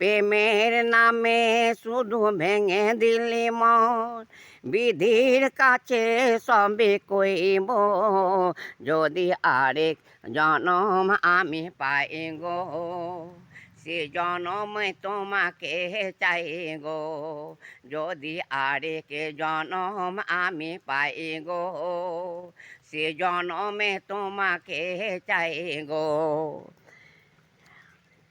প্রেমের নামে শুধু ভেঙে দিলি মন বিধির কাছে সবে কইব, যদি আরেক জনম আমি পাই গো, সে জনমে তোমাকে চাই গো। যদি আরেক জনম আমি পাই গো, সে জনমে তোমাকে চাই গো।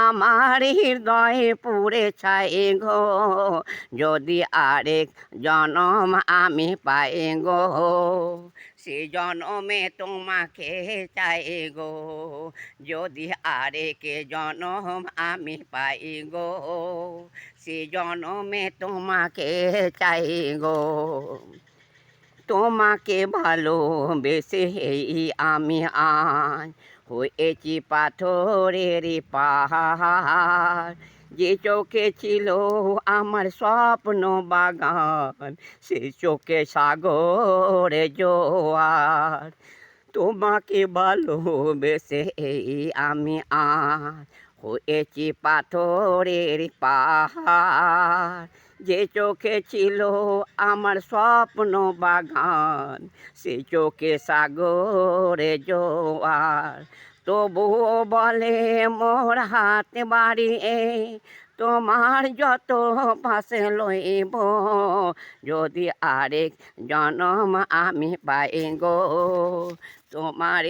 আমার হৃদয়ে পুড়ে ছাই গো যদি আরেক জনম আমি পাই গো, সে জনমে তোমাকে চাই গো। যদি আরেক জনম আমি পাই গো, সে জনমে তোমাকে চাই গো। তোমাকে ভালোবেসে এই আমি আজ হয়েছি পাথরের পাহাড়। যে চোখে ছিল আমার স্বপ্ন বাগান, সে চোখে সাগরে জোয়ার। তোমাকে ভালোবেসে এই আমি আজ হয়েছি পাথরের পাহাড়। যে চোখে ছিল আমার স্বপ্ন বাগান, সে চোখে সাগরে জোয়ার। তবুও বলে, মোর হাত বাড়িয়ে তোমার যত পাশে লইব। যদি আরেক জনম আমি পাই গো তোমার